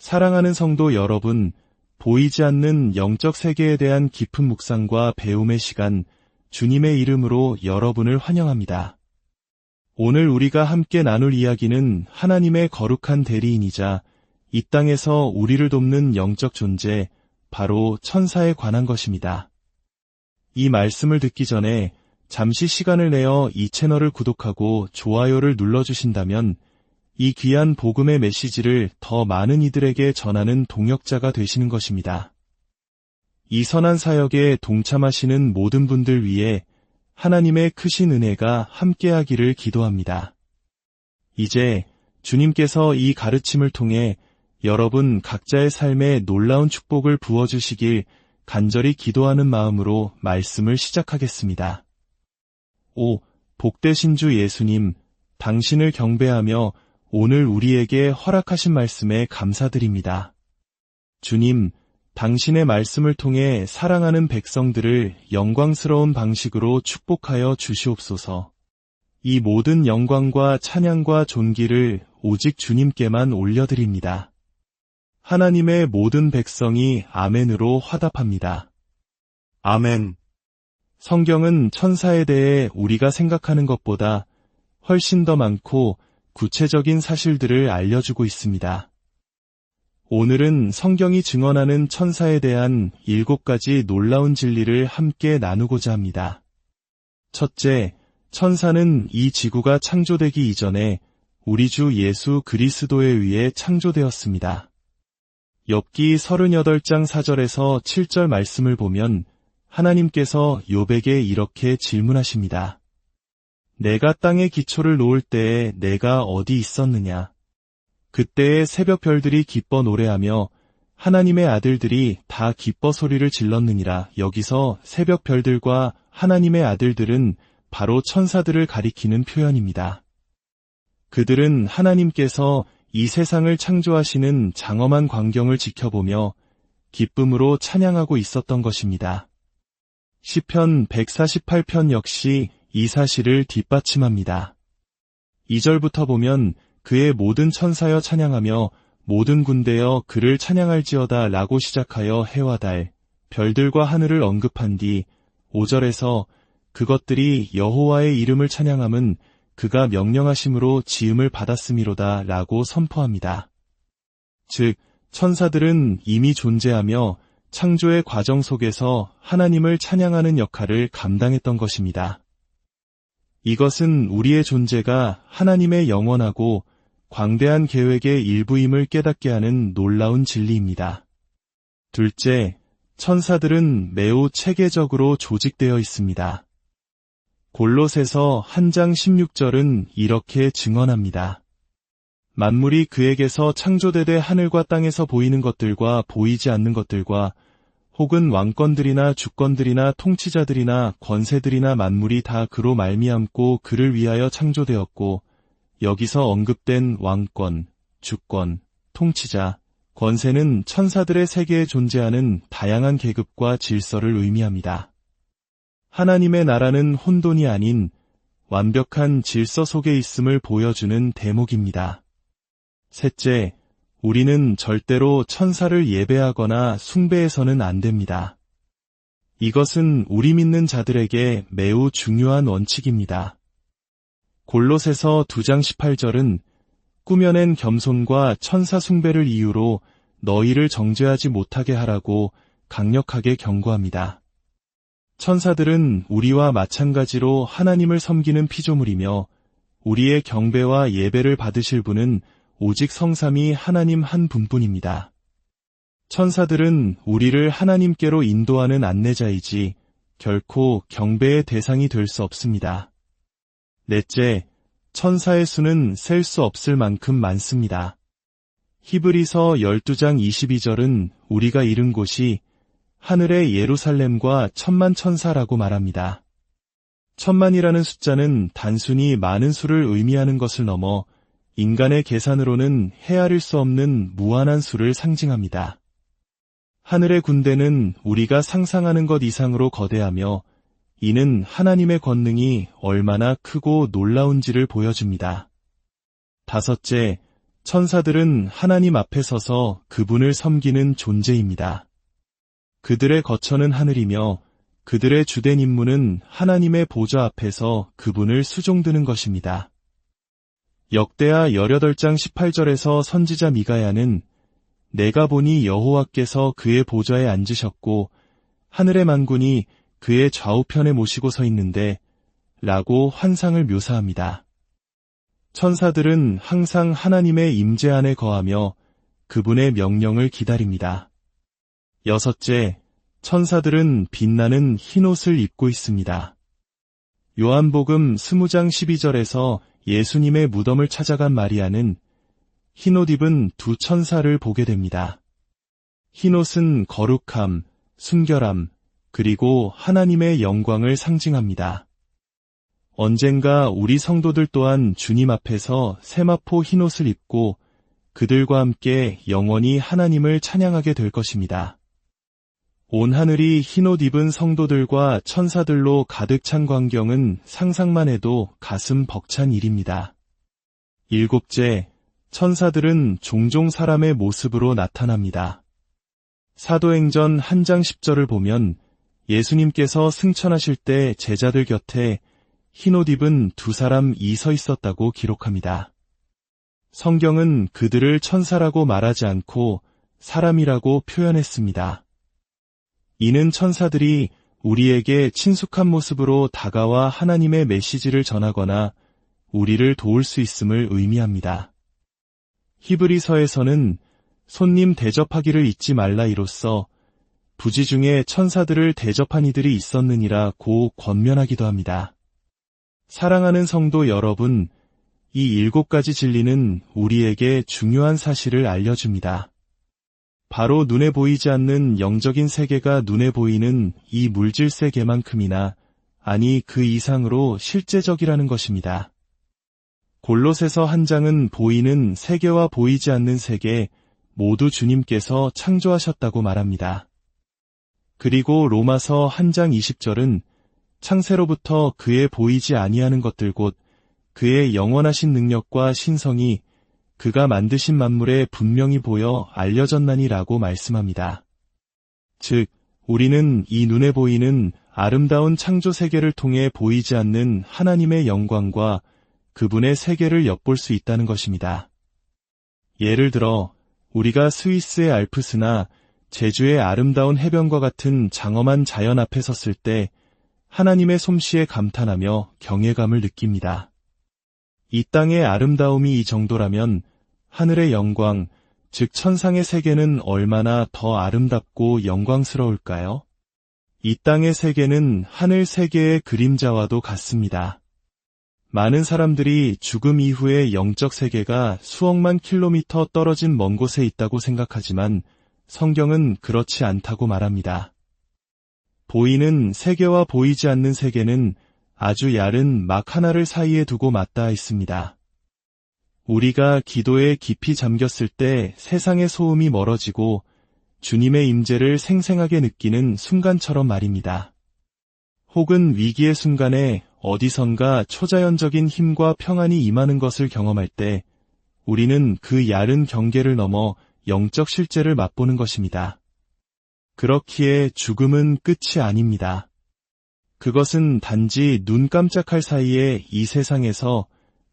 사랑하는 성도 여러분, 보이지 않는 영적 세계에 대한 깊은 묵상과 배움의 시간, 주님의 이름으로 여러분을 환영합니다. 오늘 우리가 함께 나눌 이야기는 하나님의 거룩한 대리인이자 이 땅에서 우리를 돕는 영적 존재, 바로 천사에 관한 것입니다. 이 말씀을 듣기 전에 잠시 시간을 내어 이 채널을 구독하고 좋아요를 눌러주신다면 이 귀한 복음의 메시지를 더 많은 이들에게 전하는 동역자가 되시는 것입니다. 이 선한 사역에 동참하시는 모든 분들 위해 하나님의 크신 은혜가 함께하기를 기도합니다. 이제 주님께서 이 가르침을 통해 여러분 각자의 삶에 놀라운 축복을 부어주시길 간절히 기도하는 마음으로 말씀을 시작하겠습니다. 오, 복되신 주 예수님, 당신을 경배하며 오늘 우리에게 허락하신 말씀에 감사드립니다. 주님, 당신의 말씀을 통해 사랑하는 백성들을 영광스러운 방식으로 축복하여 주시옵소서. 이 모든 영광과 찬양과 존귀를 오직 주님께만 올려드립니다. 하나님의 모든 백성이 아멘으로 화답합니다. 아멘. 성경은 천사에 대해 우리가 생각하는 것보다 훨씬 더 많고 구체적인 사실들을 알려주고 있습니다. 오늘은 성경이 증언하는 천사에 대한 일곱 가지 놀라운 진리를 함께 나누고자 합니다. 첫째, 천사는 이 지구가 창조되기 이전에 우리 주 예수 그리스도에 의해 창조되었습니다. 엽기 38장 4절에서 7절 말씀을 보면 하나님께서 요백에 이렇게 질문하십니다. 내가 땅에 기초를 놓을 때에 내가 어디 있었느냐. 그때에 새벽 별들이 기뻐 노래하며 하나님의 아들들이 다 기뻐 소리를 질렀느니라. 여기서 새벽 별들과 하나님의 아들들은 바로 천사들을 가리키는 표현입니다. 그들은 하나님께서 이 세상을 창조하시는 장엄한 광경을 지켜보며 기쁨으로 찬양하고 있었던 것입니다. 시편 148편 역시 이 사실을 뒷받침합니다. 2절부터 보면 그의 모든 천사여 찬양하며 모든 군대여 그를 찬양할지어다 라고 시작하여 해와 달, 별들과 하늘을 언급한 뒤 5절에서 그것들이 여호와의 이름을 찬양함은 그가 명령하심으로 지음을 받았음이로다 라고 선포합니다. 즉, 천사들은 이미 존재하며 창조의 과정 속에서 하나님을 찬양하는 역할을 감당했던 것입니다. 이것은 우리의 존재가 하나님의 영원하고 광대한 계획의 일부임을 깨닫게 하는 놀라운 진리입니다. 둘째, 천사들은 매우 체계적으로 조직되어 있습니다. 골롯에서 한 장 16절은 이렇게 증언합니다. 만물이 그에게서 창조되되 하늘과 땅에서 보이는 것들과 보이지 않는 것들과 혹은 왕권들이나 주권들이나 통치자들이나 권세들이나 만물이 다 그로 말미암고 그를 위하여 창조되었고 여기서 언급된 왕권, 주권, 통치자, 권세는 천사들의 세계에 존재하는 다양한 계급과 질서를 의미합니다. 하나님의 나라는 혼돈이 아닌 완벽한 질서 속에 있음을 보여주는 대목입니다. 셋째, 우리는 절대로 천사를 예배하거나 숭배해서는 안 됩니다. 이것은 우리 믿는 자들에게 매우 중요한 원칙입니다. 골롯에서 2장 18절은 꾸며낸 겸손과 천사 숭배를 이유로 너희를 정죄하지 못하게 하라고 강력하게 경고합니다. 천사들은 우리와 마찬가지로 하나님을 섬기는 피조물이며 우리의 경배와 예배를 받으실 분은 오직 성삼이 하나님 한 분뿐입니다. 천사들은 우리를 하나님께로 인도하는 안내자이지 결코 경배의 대상이 될 수 없습니다. 넷째, 천사의 수는 셀 수 없을 만큼 많습니다. 히브리서 12장 22절은 우리가 잃은 곳이 하늘의 예루살렘과 천만 천사라고 말합니다. 천만이라는 숫자는 단순히 많은 수를 의미하는 것을 넘어 인간의 계산으로는 헤아릴 수 없는 무한한 수를 상징합니다. 하늘의 군대는 우리가 상상하는 것 이상으로 거대하며 이는 하나님의 권능이 얼마나 크고 놀라운지를 보여줍니다. 다섯째, 천사들은 하나님 앞에 서서 그분을 섬기는 존재입니다. 그들의 거처는 하늘이며 그들의 주된 임무는 하나님의 보좌 앞에서 그분을 수종드는 것입니다. 역대하 18장 18절에서 선지자 미가야는 내가 보니 여호와께서 그의 보좌에 앉으셨고 하늘의 만군이 그의 좌우편에 모시고 서 있는데 라고 환상을 묘사합니다. 천사들은 항상 하나님의 임재 안에 거하며 그분의 명령을 기다립니다. 여섯째, 천사들은 빛나는 흰 옷을 입고 있습니다. 요한복음 20장 12절에서 예수님의 무덤을 찾아간 마리아는 흰옷 입은 두 천사를 보게 됩니다. 흰옷은 거룩함, 순결함, 그리고 하나님의 영광을 상징합니다. 언젠가 우리 성도들 또한 주님 앞에서 세마포 흰옷을 입고 그들과 함께 영원히 하나님을 찬양하게 될 것입니다. 온 하늘이 흰옷 입은 성도들과 천사들로 가득 찬 광경은 상상만 해도 가슴 벅찬 일입니다. 일곱째, 천사들은 종종 사람의 모습으로 나타납니다. 사도행전 한 장 10절을 보면 예수님께서 승천하실 때 제자들 곁에 흰옷 입은 두 사람 이 서 있었다고 기록합니다. 성경은 그들을 천사라고 말하지 않고 사람이라고 표현했습니다. 이는 천사들이 우리에게 친숙한 모습으로 다가와 하나님의 메시지를 전하거나 우리를 도울 수 있음을 의미합니다. 히브리서에서는 손님 대접하기를 잊지 말라 이로써 부지 중에 천사들을 대접한 이들이 있었느니라 고 권면하기도 합니다. 사랑하는 성도 여러분, 이 일곱 가지 진리는 우리에게 중요한 사실을 알려줍니다. 바로 눈에 보이지 않는 영적인 세계가 눈에 보이는 이 물질 세계만큼이나 아니 그 이상으로 실제적이라는 것입니다. 골롯에서 한 장은 보이는 세계와 보이지 않는 세계 모두 주님께서 창조하셨다고 말합니다. 그리고 로마서 한 장 20절은 창세로부터 그의 보이지 아니하는 것들 곧 그의 영원하신 능력과 신성이 그가 만드신 만물에 분명히 보여 알려졌나니라고 말씀합니다. 즉, 우리는 이 눈에 보이는 아름다운 창조 세계를 통해 보이지 않는 하나님의 영광과 그분의 세계를 엿볼 수 있다는 것입니다. 예를 들어, 우리가 스위스의 알프스나 제주의 아름다운 해변과 같은 장엄한 자연 앞에 섰을 때 하나님의 솜씨에 감탄하며 경외감을 느낍니다. 이 땅의 아름다움이 이 정도라면 하늘의 영광, 즉 천상의 세계는 얼마나 더 아름답고 영광스러울까요? 이 땅의 세계는 하늘 세계의 그림자와도 같습니다. 많은 사람들이 죽음 이후의 영적 세계가 수억만 킬로미터 떨어진 먼 곳에 있다고 생각하지만 성경은 그렇지 않다고 말합니다. 보이는 세계와 보이지 않는 세계는 아주 얇은 막 하나를 사이에 두고 맞닿아 있습니다. 우리가 기도에 깊이 잠겼을 때 세상의 소음이 멀어지고 주님의 임재를 생생하게 느끼는 순간처럼 말입니다. 혹은 위기의 순간에 어디선가 초자연적인 힘과 평안이 임하는 것을 경험할 때 우리는 그 얇은 경계를 넘어 영적 실제를 맛보는 것입니다. 그렇기에 죽음은 끝이 아닙니다. 그것은 단지 눈 깜짝할 사이에 이 세상에서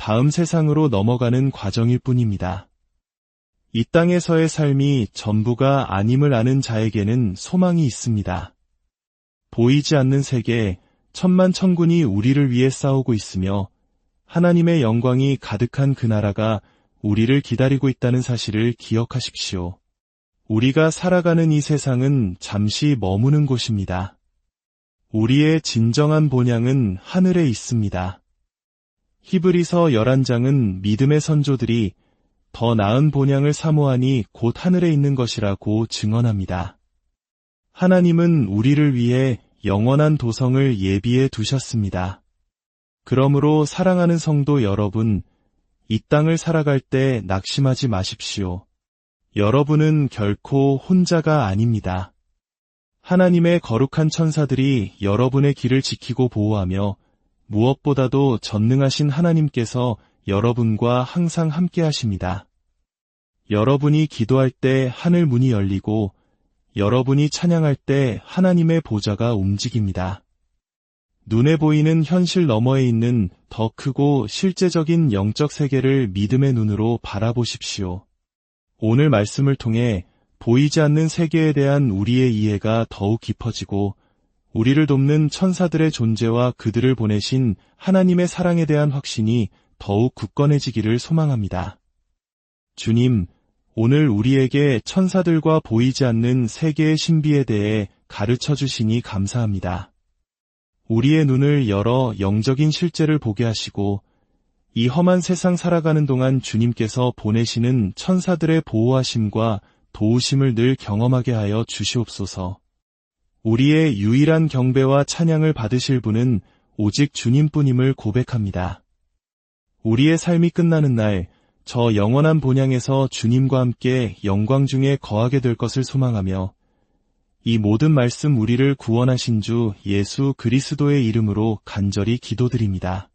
다음 세상으로 넘어가는 과정일 뿐입니다. 이 땅에서의 삶이 전부가 아님을 아는 자에게는 소망이 있습니다. 보이지 않는 세계, 천만 천군이 우리를 위해 싸우고 있으며 하나님의 영광이 가득한 그 나라가 우리를 기다리고 있다는 사실을 기억하십시오. 우리가 살아가는 이 세상은 잠시 머무는 곳입니다. 우리의 진정한 본향은 하늘에 있습니다. 히브리서 11장은 믿음의 선조들이 더 나은 본향을 사모하니 곧 하늘에 있는 것이라고 증언합니다. 하나님은 우리를 위해 영원한 도성을 예비해 두셨습니다. 그러므로 사랑하는 성도 여러분, 이 땅을 살아갈 때 낙심하지 마십시오. 여러분은 결코 혼자가 아닙니다. 하나님의 거룩한 천사들이 여러분의 길을 지키고 보호하며 무엇보다도 전능하신 하나님께서 여러분과 항상 함께 하십니다. 여러분이 기도할 때 하늘 문이 열리고 여러분이 찬양할 때 하나님의 보좌가 움직입니다. 눈에 보이는 현실 너머에 있는 더 크고 실제적인 영적 세계를 믿음의 눈으로 바라보십시오. 오늘 말씀을 통해 보이지 않는 세계에 대한 우리의 이해가 더욱 깊어지고 우리를 돕는 천사들의 존재와 그들을 보내신 하나님의 사랑에 대한 확신이 더욱 굳건해지기를 소망합니다. 주님, 오늘 우리에게 천사들과 보이지 않는 세계의 신비에 대해 가르쳐 주시니 감사합니다. 우리의 눈을 열어 영적인 실제를 보게 하시고 이 험한 세상 살아가는 동안 주님께서 보내시는 천사들의 보호하심과 도우심을 늘 경험하게 하여 주시옵소서. 우리의 유일한 경배와 찬양을 받으실 분은 오직 주님뿐임을 고백합니다. 우리의 삶이 끝나는 날, 저 영원한 본향에서 주님과 함께 영광 중에 거하게 될 것을 소망하며 이 모든 말씀 우리를 구원하신 주 예수 그리스도의 이름으로 간절히 기도드립니다.